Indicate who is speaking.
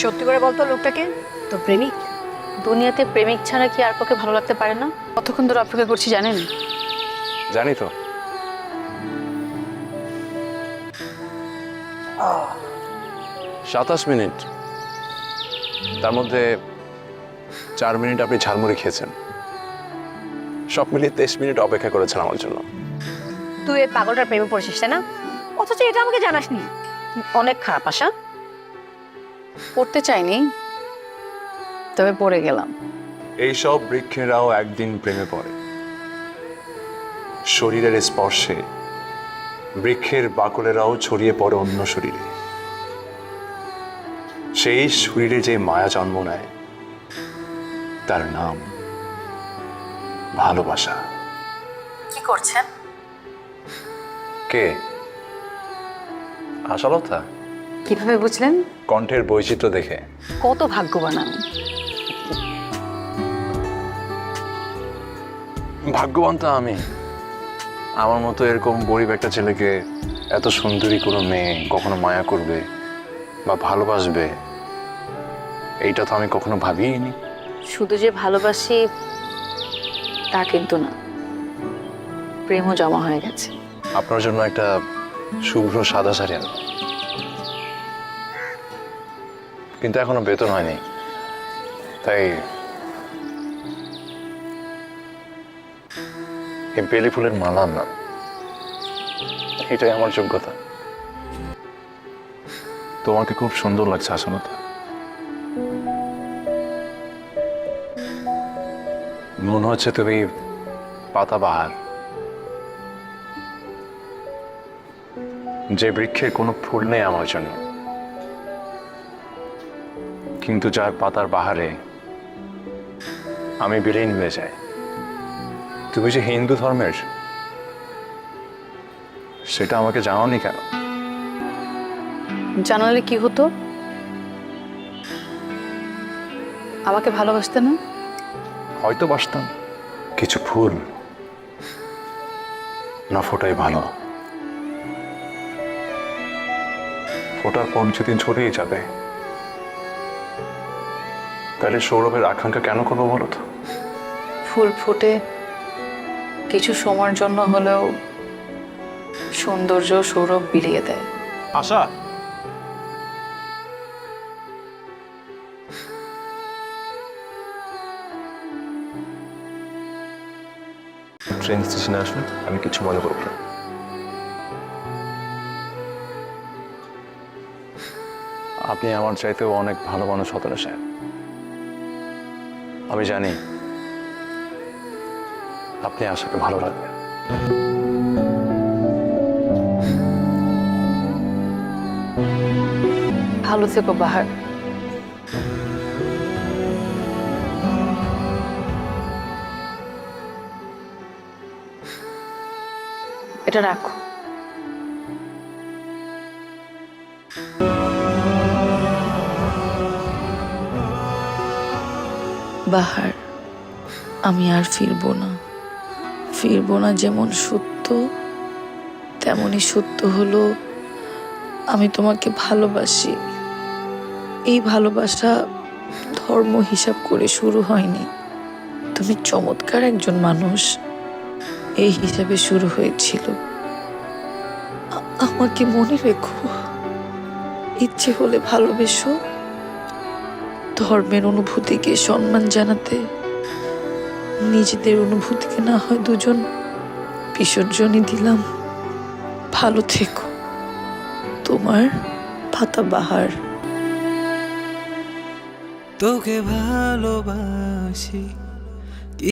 Speaker 1: সত্যি করে বলতো লোকটাকে? তো প্রেমিক?
Speaker 2: দুনিয়াতে প্রেমিক ছাড়া কি আর কাউকে ভালো লাগতে পারে না? কতক্ষণ ধরে অপেক্ষা করছি জানেন?
Speaker 3: জানি তো। সাতাশ মিনিট। তার মধ্যে চার মিনিট আপনি ঝালমুড়ি খেয়েছেন। সব মিলিয়ে তেইশ মিনিট অপেক্ষা করেছেন আমার জন্য।
Speaker 1: তুই এই পাগলটার প্রেমে পড়েছিস তাই না? অথচ এটা আমাকে জানাসনি। অনেক খারাপ আশা।
Speaker 2: পড়তে চাইনি তবে পড়ে গেলাম।
Speaker 3: এইসব বৃক্ষেরাও একদিন প্রেমে পড়ে। শরীরের স্পর্শে বৃক্ষের বাকলেরাও ছড়িয়ে পড়ে অন্য শরীরে। সেই শরীরে যে মায়া জন্ম নেয় তার নাম ভালোবাসা।
Speaker 2: কি করছেন?
Speaker 3: কে? আশালতা?
Speaker 2: কীভাবে বুঝলেন?
Speaker 3: কণ্ঠের বৈচিত্র্য দেখে।
Speaker 2: কত ভাগ্যবান আমি।
Speaker 3: ভাগ্যবান তো আমি। আমার মতো এরকম গরিব একটা ছেলেকে এত সুন্দরী কোনো মেয়ে কখনো মায়া করবে বা ভালোবাসবে এইটা তো আমি কখনো ভাবিনি
Speaker 2: শুধু যে ভালোবাসি তা কিন্তু না। প্রেমও জমা হয়ে গেছে।
Speaker 3: আপনার জন্য একটা শুভ্র সাদা শাড়ি আনব। কিন্তু এখনও বেতন হয়নি। তাই এই বেলি ফুলের মালা আনলাম। এটাই আমার যোগ্যতা। তোমাকে খুব সুন্দর লাগছে আসনতা মনে হচ্ছে তুমি পাতা বাহার। যে বৃক্ষের কোনো ফুল নেই আমার জন্য। কিন্তু যার পাতার বাহারে আমি বিলীন হয়ে যাই। তুমি যে হিন্দু ধর্মের সেটা আমাকে জানাওনি কেন?
Speaker 2: জানালে কি হতো? আমাকে ভালোবাসতে না?
Speaker 3: হয়তো বাসতাম। কিছু ফুল না ফোটাই ভালো। ফোটার পর যেদিন ছড়িয়ে যাবে। তাহলে সৌরভের আকাঙ্ক্ষা কেন করব বলো তো?
Speaker 2: ফুল ফুটে কিছু সময়ের জন্য হলেও সৌন্দর্য সৌরভ বিলিয়ে দেয়।
Speaker 3: আশা? ট্রেন স্টেশনে আসুন আমি কিছু মনে করব না। আপনি আমার চাইতেও অনেক ভালো মানুষ হতেন সাহেব আমি জানি আপনি আশাকে ভালো রাখবেন
Speaker 2: ভালো থেকো বাহার। এটা রাখো।
Speaker 4: বাহার, আমি আর ফিরবো না। ফিরবো না যেমন সত্য তেমনই সত্য হলো, আমি তোমাকে ভালোবাসি। এই ভালোবাসা ধর্ম হিসাব করে শুরু হয়নি। তুমি চমৎকার একজন মানুষ। এই হিসাবে শুরু হয়েছিল। আমাকে মনে রেখো। ইচ্ছে হলে ভালোবেসো। ধর্মের অনুভূতিকে সম্মান জানাতে, নিজেদের অনুভূতিকে না হয় দুজন বিসর্জনই দিলাম। ভালো থেকো। তোমার পাতা বাহার।
Speaker 5: তোকে ভালোবাসি।